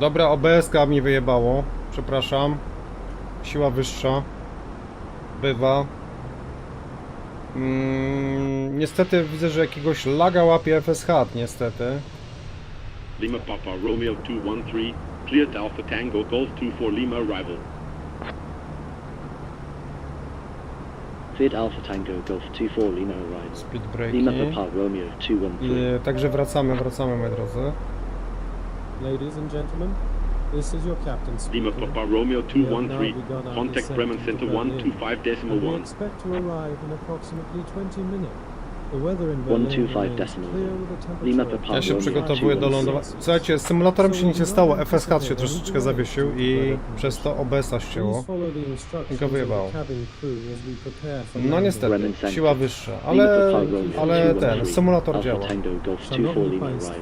Dobra, OBS-ka mi wyjebało. Przepraszam. Siła wyższa. Bywa. Mm, niestety widzę, że jakiegoś laga łapie FSH, niestety. Lima Papa Romeo 213, cleared Alpha Tango Golf 24 Lima arrival. Cleared Alpha Tango Golf 24 Lima arrival. Speed Lima breaki. Papa Romeo 213. I, także wracamy, wracamy, moi drodzy. Ladies and gentlemen, this is your captain Lima speaking. Papa Romeo We have now 213, begun our contact Bremen Center Berlin, 125 decimal and we 1. expect to arrive in approximately 20 minutes. The weather in Berlin 125 remains decimal clear one. with a temperature Lima of Papa Ja się przygotowuję do 213. lądowania. Słuchajcie, z symulatorem się nic nie stało. FSH się troszeczkę zawiesił i przez to OBS-a Please ścięło. instructions Go wyjebało. No niestety, siła wyższa, Lima ale, ale 213, ten, symulator działa. Szanowni 24 Lima Państwo,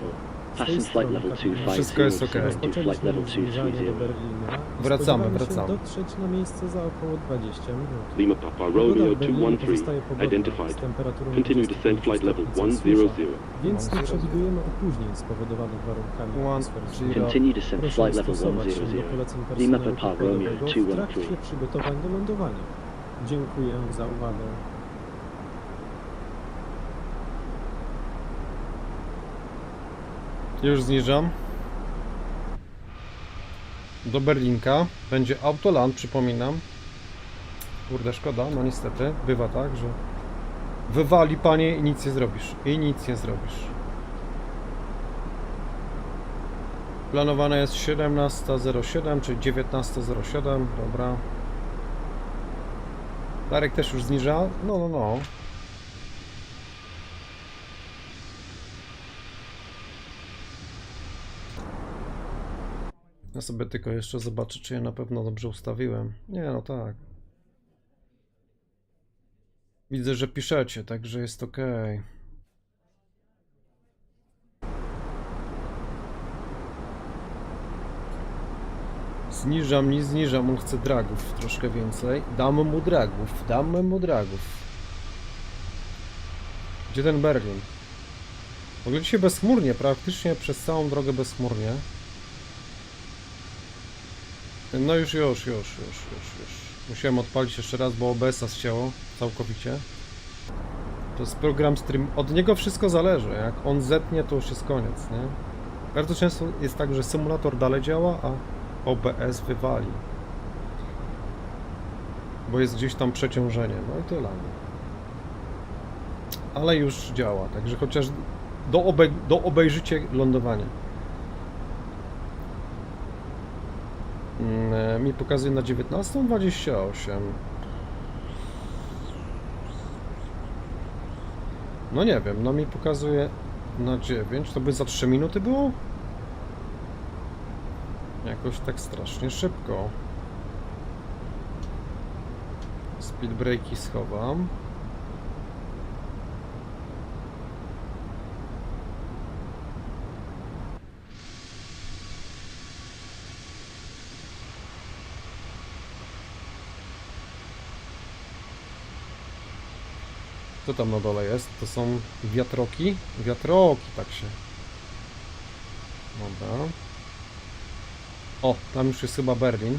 Passing flight strony level kapitan. 250 Wszystko jest okej. to flight Rozpoczęliśmy level zbliżanie do 230. Berlina. i Wracamy, spodziewamy wracamy. Się dotrzeć na miejsce za około 20 minut. Lima Papa Pogoda Romeo w Berlinie 213, pozostaje pogodna, identified. temperaturą Continue 25 descent flight level stopni Celsjusza, 100. Więc nie przewidujemy opóźnień spowodowanych warunkami One, atmosferycznymi. zero. Continue descent Proszę flight level stosować się do 100. poleceń Lima personelu Papa Romeo pokładowego w trakcie 213. przygotowań do lądowania. Dziękuję za uwagę. Już zniżam. Do Berlinka. Będzie autoland, przypominam. Kurde, szkoda, no niestety. Bywa tak, że wywali panie i nic nie zrobisz. I nic nie zrobisz. Planowane jest 17.07, czyli 19.07. Dobra. Darek też już zniża. No, no, no. Ja sobie tylko jeszcze zobaczę, czy je na pewno dobrze ustawiłem. Nie, no tak. Widzę, że piszecie, także jest ok. Zniżam, nie zniżam, on chce dragów troszkę więcej. Dam mu dragów, dam mu dragów. Gdzie ten Berlin? W ogóle dzisiaj bezchmurnie, praktycznie przez całą drogę bezchmurnie. No już, już, już, już, już, już. Musiałem odpalić jeszcze raz, bo OBS-a ścięło całkowicie. To jest program stream. Od niego wszystko zależy. Jak on zetnie, to już jest koniec, nie? Bardzo często jest tak, że symulator dalej działa, a OBS wywali. Bo jest gdzieś tam przeciążenie. No i tyle. Ale już działa, także chociaż do, do obejrzycie lądowanie. Mm, e, mi pokazuje na 19.28. No nie wiem, no mi pokazuje na 9. To by za 3 minuty było? Jakoś tak strasznie szybko. Speed breaki schowam. Co tam na dole jest? To są wiatroki? Wiatroki, tak się. Dobra. O, tam już jest chyba Berlin.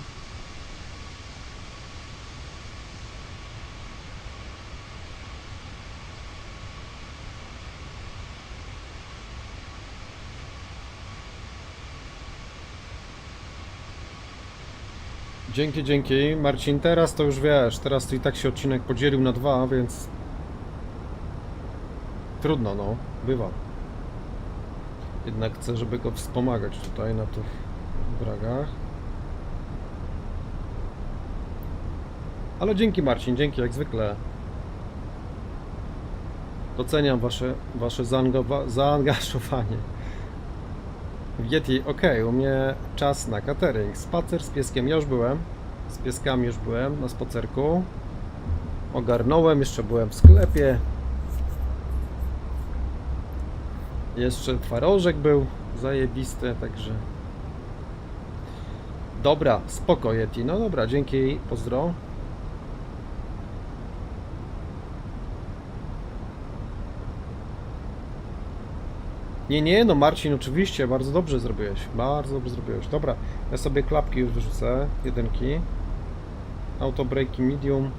Dzięki, dzięki. Marcin, teraz to już wiesz, teraz to i tak się odcinek podzielił na dwa, więc Trudno, no. Bywa. Jednak chcę, żeby go wspomagać tutaj na tych dragach. Ale dzięki Marcin, dzięki jak zwykle. Doceniam wasze, wasze zaangażowa- zaangażowanie. Yeti, ok, u mnie czas na catering. Spacer z pieskiem, ja już byłem. Z pieskami już byłem na spacerku. Ogarnąłem, jeszcze byłem w sklepie. Jeszcze twarożek był zajebisty, także. Dobra, spoko Yeti. No dobra, dzięki, pozdro. Nie, nie, no Marcin, oczywiście, bardzo dobrze zrobiłeś. Bardzo dobrze zrobiłeś. Dobra, ja sobie klapki już wyrzucę, jedynki. Autobreki medium.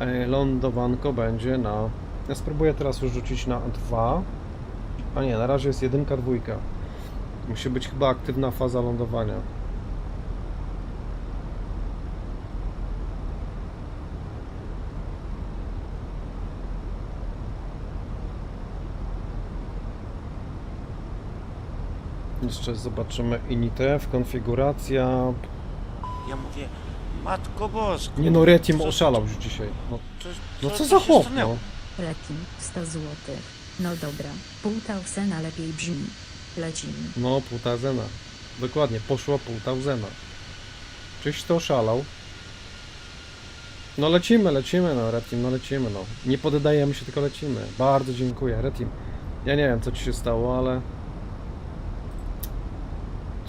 E, Lądowanko będzie na... Ja spróbuję teraz już rzucić na dwa. A nie, na razie jest jedynka, dwójka. Musi być chyba aktywna faza lądowania. Jeszcze zobaczymy initev, konfiguracja. Ja mówię, Matko Bosko. Nie no, Retim oszalał już dzisiaj. No, Co, no co za chłop, no. Rekin 100 złotych. No dobra, pół tausena lepiej brzmi. Lecimy. No, pół tausena. Dokładnie, poszło pół tausena. Czyś to oszalał? No lecimy, lecimy, no Retim, no lecimy, no. Nie poddajemy się, tylko lecimy. Bardzo dziękuję, Retim. Ja nie wiem, co ci się stało, ale...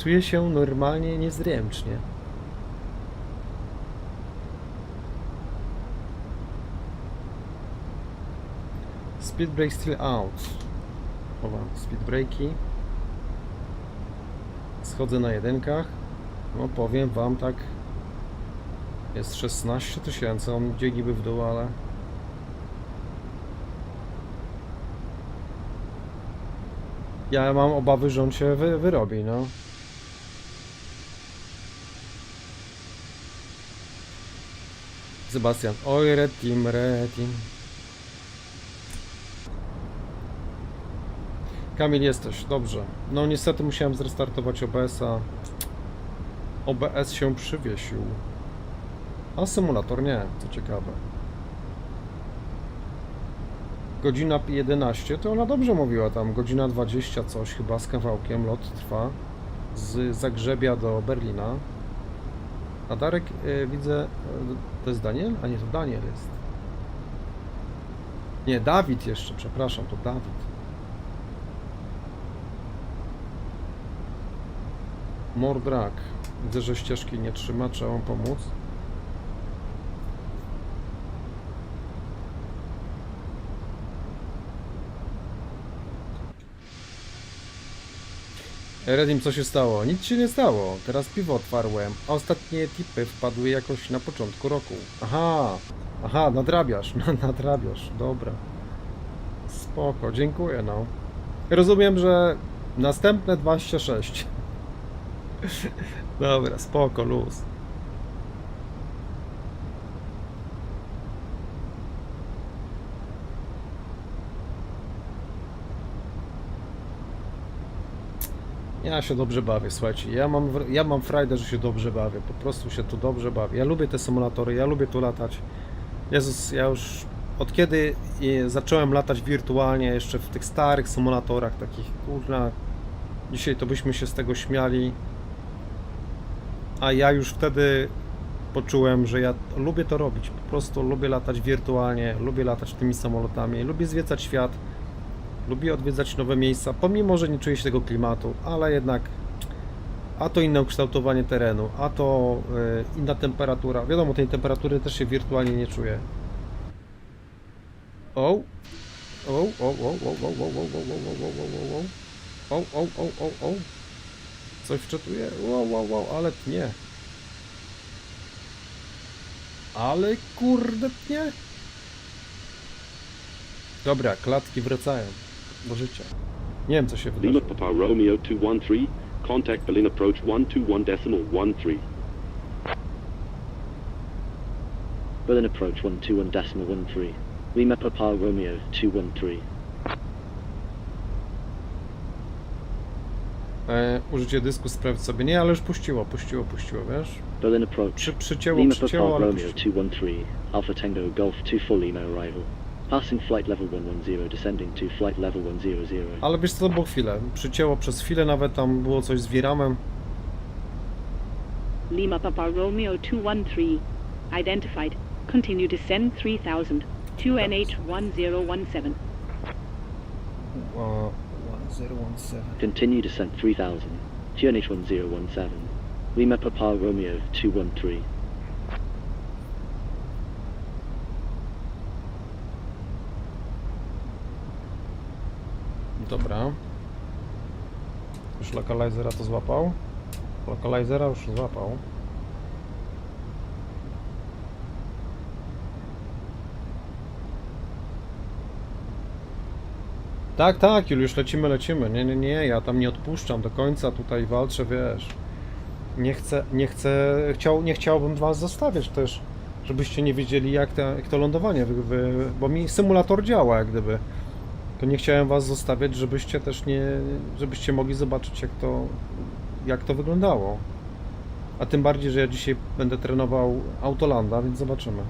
Czuję się normalnie niezręcznie. Speed brake still out. Chowam speed breaki. Schodzę na jedynkach. No powiem wam tak. Jest 16 tysięcy, on gdzie niby w dół, ale... Ja mam obawy, że on się wy, wyrobi, no. Sebastian, oj retim, retim. Kamil jesteś, dobrze. No niestety musiałem zrestartować OBS-a. OBS się przywiesił. A symulator nie, co ciekawe. Godzina 11, to ona dobrze mówiła tam, godzina 20 coś chyba z kawałkiem, lot trwa. Z Zagrzebia do Berlina. A Darek, y, widzę, y, to jest Daniel? A nie, to Daniel jest. Nie, Dawid jeszcze, przepraszam, to Dawid. Mordrak. Widzę, że ścieżki nie trzyma, trzeba mu pomóc. Redim, co się stało? Nic się nie stało. Teraz piwo otwarłem. A ostatnie tipy wpadły jakoś na początku roku. Aha, aha, nadrabiasz, nadrabiasz, dobra. Spoko, dziękuję, no. Rozumiem, że następne 26. Dobra, spoko, luz. Ja się dobrze bawię, słuchajcie. Ja mam, ja mam frajdę, że się dobrze bawię. Po prostu się tu dobrze bawię. Ja lubię te symulatory, ja lubię tu latać. Jezus, ja już od kiedy zacząłem latać wirtualnie, jeszcze w tych starych symulatorach, takich kurna. Dzisiaj to byśmy się z tego śmiali. A ja już wtedy poczułem, że ja lubię to robić. Po prostu lubię latać wirtualnie, lubię latać tymi samolotami, lubię zwiedzać świat, lubię odwiedzać nowe miejsca, pomimo, że nie czuję się tego klimatu, ale jednak a to inne ukształtowanie terenu, a to y, inna temperatura. Wiadomo, tej temperatury też się wirtualnie nie czuję. O! O, o, o, o, o, o, o, o, o, o, o, o, o, o. O, o, o, o, o. Coś wczytuje? Wow, wow, wow, ale tnie. Ale kurde tnie. Dobra, klatki wracają do życia. Nie wiem co się Lima wydarzy. Papa Romeo 213, contact Berlin approach 121 decimal 13. Berlin approach 121 decimal 13. Lima Papa Romeo 213. E, użycie dysku sprawdź sobie. Nie, ale już puściło, puściło, puściło, wiesz? Berlin approach. Przy, przycięło, Lima Papa przycięło, ale Romeo puściło. 213. Alpha Tango Golf 24 Lima arrival. Passing flight level 110, descending to flight level 100. Ale wiesz co, to było chwilę. Przycięło przez chwilę, nawet tam było coś z wiramem. Lima Papa Romeo 213. Identified. Continue descend 3000. 2NH 1017. O, 1017. Continue descent 3000. QNH 1017. Lima Papa Romeo 213. Dobra. Już lokalizera to złapał. Lokalizera już złapał. Tak, tak, Juliusz, lecimy, lecimy. Nie, nie, nie, ja tam nie odpuszczam do końca, tutaj walczę, wiesz. Nie chcę, nie chcę, chciał, nie chciałbym was zostawiać też, żebyście nie wiedzieli jak, te, jak to lądowanie, wy, wy, bo mi symulator działa jak gdyby. To nie chciałem was zostawiać, żebyście też nie, żebyście mogli zobaczyć jak to, jak to wyglądało. A tym bardziej, że ja dzisiaj będę trenował Autolanda, więc zobaczymy.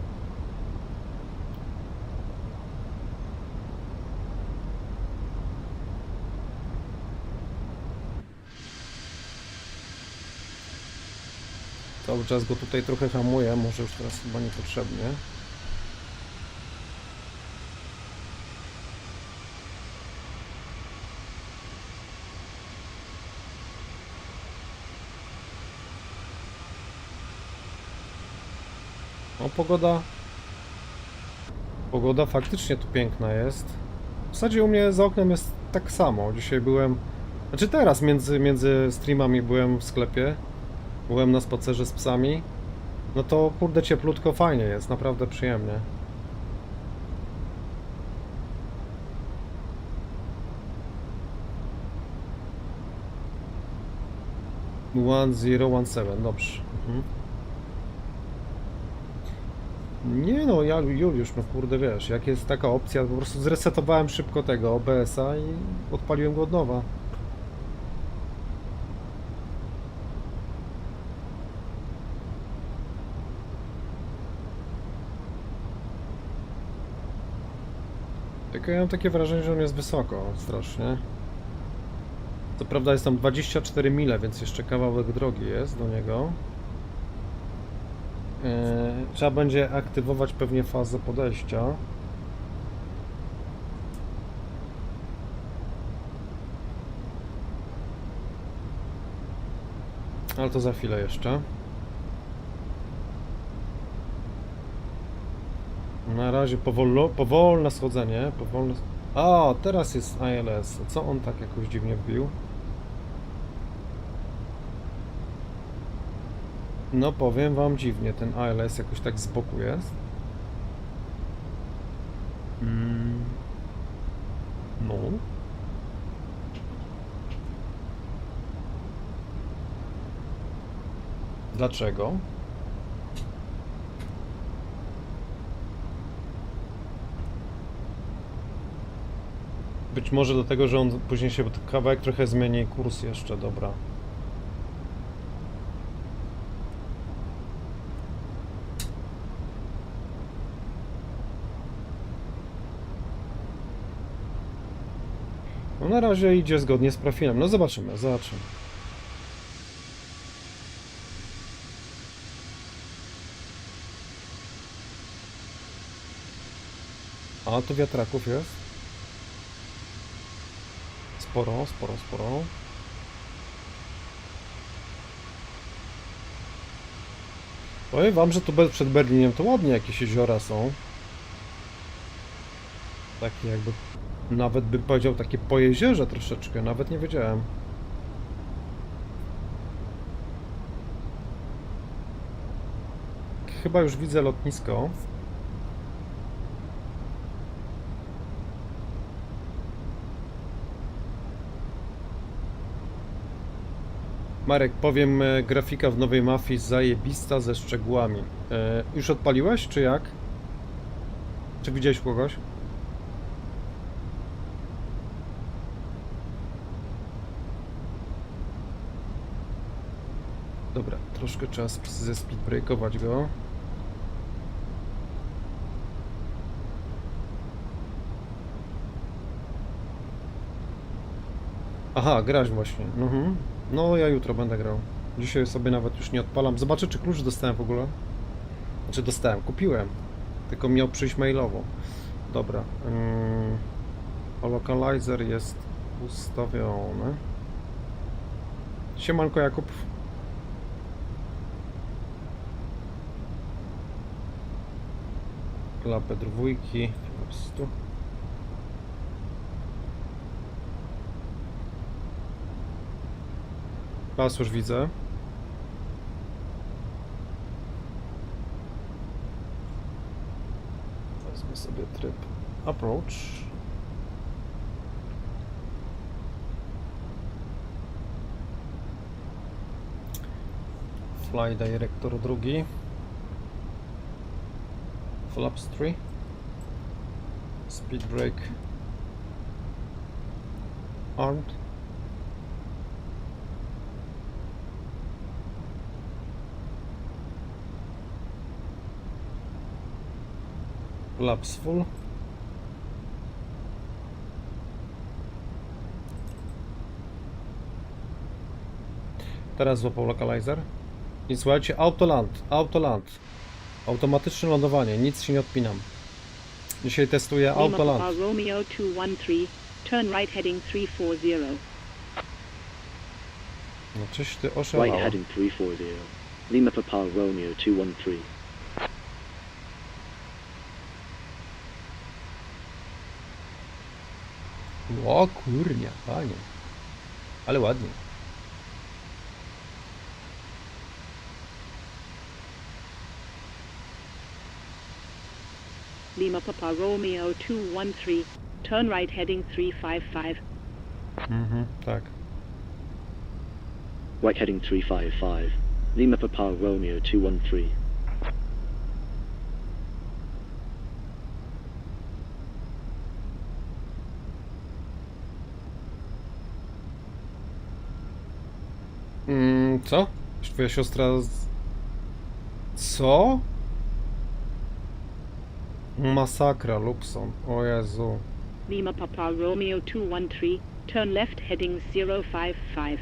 Cały czas go tutaj trochę hamuję, może już teraz chyba niepotrzebnie. No pogoda... Pogoda faktycznie tu piękna jest. W zasadzie u mnie za oknem jest tak samo. Dzisiaj byłem... Znaczy teraz między, między streamami byłem w sklepie. Byłem na spacerze z psami. No to kurde cieplutko, fajnie jest, naprawdę przyjemnie. One zero one seven, dobrze. Mhm. Nie no, ja Juliusz, no kurde wiesz, jak jest taka opcja, po prostu zresetowałem szybko tego OBS-a i odpaliłem go od nowa. Tylko ja mam takie wrażenie, że on jest wysoko, strasznie. Co prawda jest tam 24 mile, więc jeszcze kawałek drogi jest do niego. Eee, trzeba będzie aktywować pewnie fazę podejścia. Ale to za chwilę jeszcze. Na razie powolno, powolne schodzenie, powolne... A, teraz jest ILS. Co on tak jakoś dziwnie wbił? No powiem wam dziwnie, ten ALS jakoś tak z boku jest. Mm. No. Dlaczego? Być może do tego, że on później się kawałek trochę zmieni kurs jeszcze, dobra. No na razie idzie zgodnie z profilem. No zobaczymy, zobaczymy. A tu wiatraków jest. Sporo, sporo, sporo. Powiem wam, że tu przed Berlinem to ładnie jakieś jeziora są. Takie jakby, nawet bym powiedział takie po jeziorze troszeczkę, nawet nie wiedziałem. Chyba już widzę lotnisko. Marek, powiem, e, grafika w nowej mafii zajebista ze szczegółami. E, już odpaliłeś, czy jak? Czy widziałeś kogoś? Dobra, troszkę trzeba sp- ze speedbreakować go. Aha, grać właśnie. Mhm. No, ja jutro będę grał. Dzisiaj sobie nawet już nie odpalam. Zobaczę, czy klucz dostałem w ogóle. Znaczy dostałem, kupiłem. Tylko miał przyjść mailowo. Dobra. Ym, a localizer jest ustawiony. Siemanko Jakub. Klapę dwójki po prostu. Pas już widzę. Wezmę sobie tryb approach. Fly director drugi. Flaps 3. Speed brake. Armed. Laps full. Teraz złapał lokalizer. I słuchajcie, autoland, autoland. Automatyczne lądowanie, nic się nie odpinam. Dzisiaj testuję autoland. Romeo 213, turn right heading 340. No ty Right oszalała. heading 340. Lima Papa Romeo 213. O kurnia, panie. Ale ładnie. Lima Papa Romeo 213, turn right heading 355. Mhm, tak. Right heading 355. Lima Papa Romeo 213. co? Twoja siostra... z- Co? Masakra, Lubson. O Jezu. Lima Papa Romeo 213, turn left heading 055.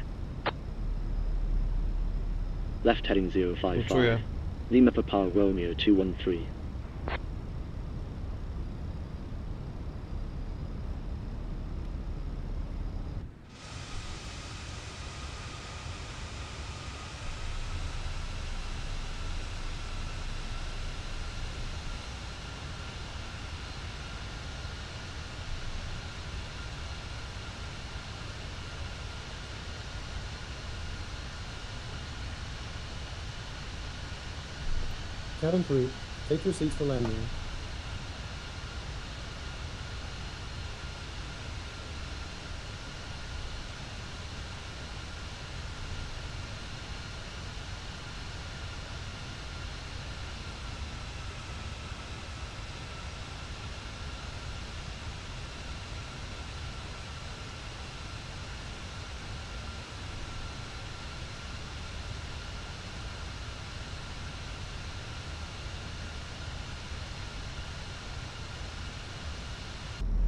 Left heading 055. Czuję. Lima Papa Romeo 213. Cabin crew, take your seats for landing.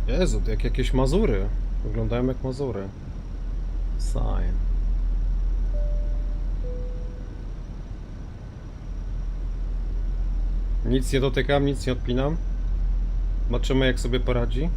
Jezu, jak jakieś Mazury. Wyglądają jak Mazury. Sign. Nic nie dotykam, nic nie odpinam. Zobaczymy jak sobie poradzi.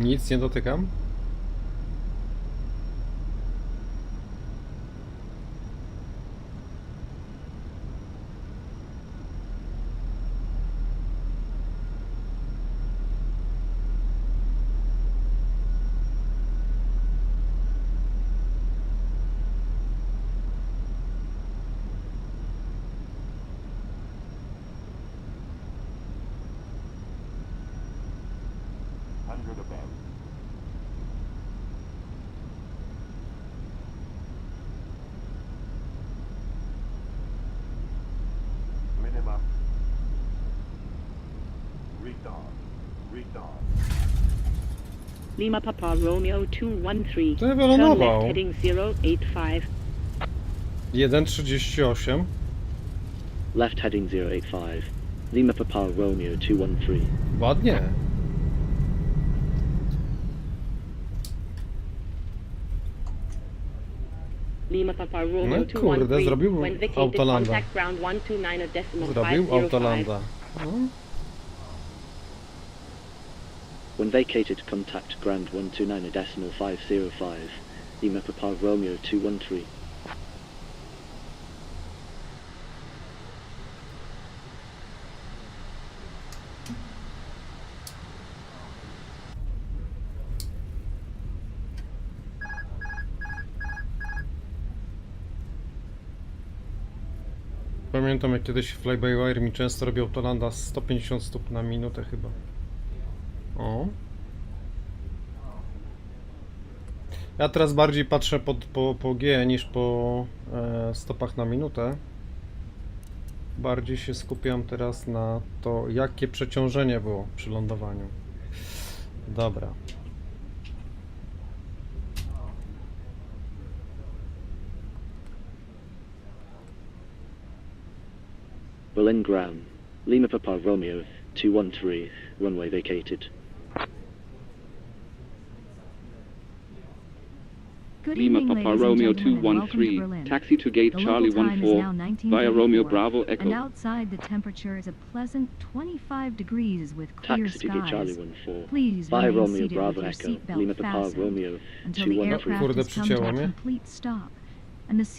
Nic nie dotykam. Minimum. Retard. Retard. Lima Papa Romeo 213. To wylądował. left heading 085. 1,38. Left heading 085. Lima Papa Romeo 213. Ładnie. Lima Papa Romeo No 213. kurde, zrobił When vacated, Autolanda. contact ground 129 at decimal Zrobił Autolanda. No. When vacated, contact Grand 129 decimal 505. Lima Papa Romeo 213. Pamiętam jak kiedyś Fly by Wire mi często robił Autolanda 150 stóp na minutę chyba. O. Ja teraz bardziej patrzę pod, po, po G niż po e, stopach na minutę. Bardziej się skupiam teraz na to, jakie przeciążenie było przy lądowaniu. Dobra. Berlin Ground. Lima Papa Romeo 213. Runway vacated. Good Lima evening, Papa Romeo and gentlemen, and welcome to 213, taxi to gate The Charlie local time 14 via Romeo 19:34, Bravo And Echo. outside the temperature is a pleasant 25 degrees with clear Taxi to gate Charlie skies. 14. Please Via Romeo Bravo with your Echo. Lima Papa fastened Romeo until the 213. aircraft Kurde, has come to przycięło a mnie. complete stop and the seat